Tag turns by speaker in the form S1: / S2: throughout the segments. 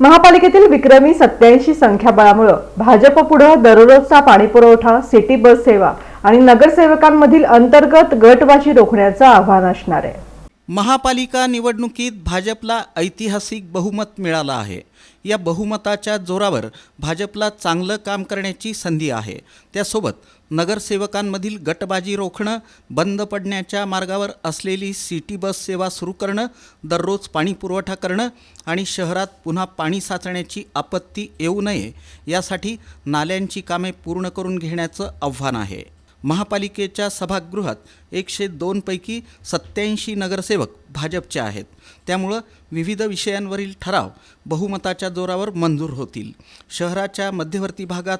S1: महापालिकेतील विक्रमी सत्याऐंशी संख्याबळामुळं भाजप पुढं दररोजचा पाणीपुरवठा सिटी बस सेवा आणि नगरसेवकांमधील अंतर्गत गटबाजी रोखण्याचं आव्हान असणार आहे.
S2: महापालिका निवडणुकीत भाजपला ऐतिहासिक बहुमत मिळालं आहे. या बहुमताच्या जोरावर भाजपला चांगलं काम करण्याची संधी आहे. त्यासोबत नगरसेवकांमधील गटबाजी रोखणं बंद पडण्याच्या मार्गावर असलेली सिटी बस सेवा सुरू करणं दररोज पाणी पुरवठा करणं आणि शहरात पुन्हा पाणी साचण्याची आपत्ती येऊ नये यासाठी नाल्यांची कामे पूर्ण करून घेण्याचं आव्हान आहे. महापालिकेच्या सभागृहात एकशे दोनपैकी सत्याऐंशी नगरसेवक भाजपचे आहेत. त्यामुळं विविध विषयांवरील ठराव बहुमताच्या जोरावर मंजूर होतील. शहराच्या मध्यवर्ती भागात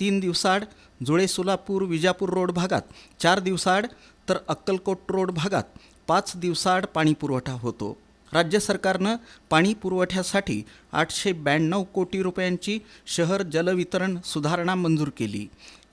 S2: तीन दिवसाआड जुळे सोलापूर विजापूर रोड भागात चार दिवसाआड तर अक्कलकोट रोड भागात पाच दिवसाआड पाणी पुरवठा होतो. राज्य सरकारनं पाणी पुरवठ्यासाठी आठशे ब्याण्णव कोटी रुपयांची शहर जलवितरण सुधारणा मंजूर केली.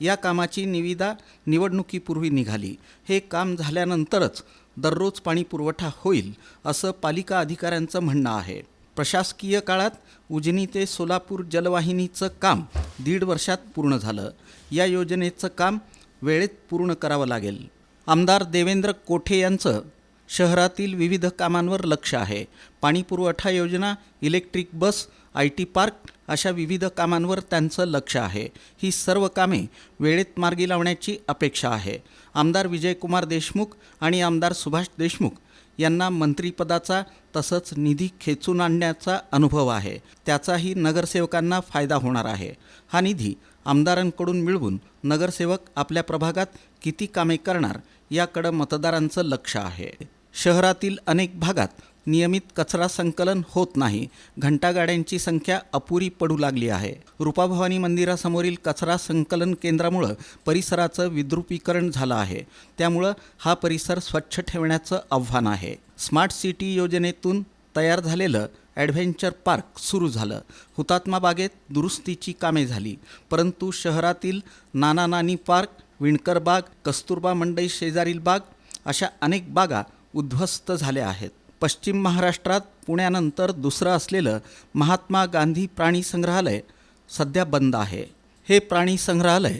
S2: या कामाची निविदा निवडणुकीपूर्वी निघाली. हे काम झाल्यानंतरच दररोज पाणी पुरवठा होईल असं पालिका अधिकाऱ्यांचं म्हणणं आहे. प्रशासकीय काळात उजनी ते सोलापूर जलवाहिनीचं काम दीड वर्षात पूर्ण झालं. या योजनेचं काम वेळेत पूर्ण करावं लागेल. आमदार देवेंद्र कोठे यांचं शहरातील विविध कामांवर लक्ष आहे. पाणीपुरवठा योजना electric bus I T park अशा विविध कामांवर त्यांचं लक्ष आहे. ही सर्व कामे वेळेत मार्गी लावण्याची अपेक्षा आहे. आमदार विजयकुमार देशमुख आणि आमदार सुभाष देशमुख यांना मंत्रिपदाचा तसंच निधी खेचून आणण्याचा अनुभव आहे. त्याचाही नगरसेवकांना फायदा होणार आहे. हा निधी आमदारांकडून मिळवून नगरसेवक आपल्या प्रभागात किती कामे करणार याकडं मतदारांचं लक्ष आहे. शहरातील अनेक भागात नियमित कचरा संकलन होत नाही. घंटागाड्यांची संख्या अपुरी पडू लागली आहे. रुपाभवानी मंदिरासमोरील कचरा संकलन केंद्रामुळं परिसराचं विद्रुपीकरण झालं आहे. त्यामुळं हा परिसर स्वच्छ ठेवण्याचं आव्हान आहे. स्मार्ट सिटी योजनेतून तयार झालेलं ॲडव्हेंचर पार्क सुरू झालं. हुतात्मा बागेत दुरुस्तीची कामे झाली. परंतु शहरातील नाना नानी पार्क विणकर बाग कस्तुरबा मंडई शेजारील बाग अशा अनेक बागा उद्ध्वस्त झाल्या आहेत. पश्चिम महाराष्ट्रात पुण्यानंतर दुसरं असलेलं महात्मा गांधी प्राणी संग्रहालय सध्या बंद आहे. हे प्राणी संग्रहालय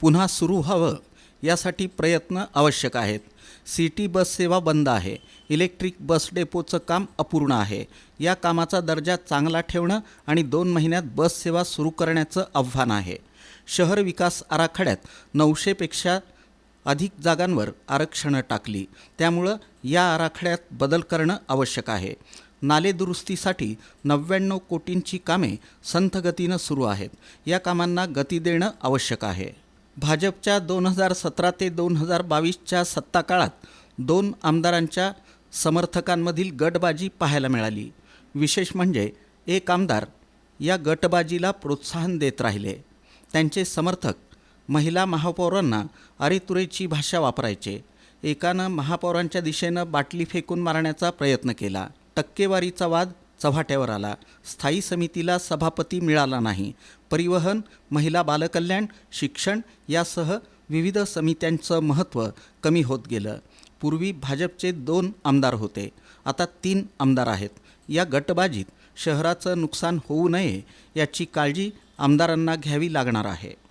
S2: पुन्हा सुरू व्हावं यासाठी प्रयत्न आवश्यक आहेत. सिटी बस सेवा बंद आहे. इलेक्ट्रिक बस डेपोचं काम अपूर्ण आहे. या कामाचा दर्जा चांगला ठेवणं आणि दोन महिन्यात बस सेवा सुरू करण्याचं आव्हान आहे. शहर विकास आराखड्यात नऊशेपेक्षा अधिक जागांवर आरक्षणं टाकली. त्यामुळं या आराखड्यात बदल करणं आवश्यक आहे. नाले दुरुस्तीसाठी नव्याण्णव कोटींची कामे संथगतीनं सुरू आहेत. या कामांना गती देणं आवश्यक आहे. भाजपच्या दोन हजार सतरा ते दोन हजार बावीसच्या सत्ता काळात दोन आमदारांच्या समर्थकांमधील गटबाजी पाहायला मिळाली. विशेष म्हणजे एक आमदार या गटबाजीला प्रोत्साहन देत राहिले. त्यांचे समर्थक महिला महापौरांना अरेतुरेची भाषा वापरायचे. एकानं महापौरांच्या दिशेनं बाटली फेकून मारण्याचा प्रयत्न केला. टक्केवारीचा वाद चव्हाट्यावर आला. स्थायी समितीला सभापती मिळाला नाही. परिवहन महिला बालकल्याण शिक्षण यासह विविध समित्यांचं महत्त्व कमी होत गेलं. पूर्वी भाजपचे दोन आमदार होते. आता तीन आमदार आहेत. या गटबाजीत शहराचं नुकसान होऊ नये याची काळजी आमदारांना घ्यावी लागणार आहे.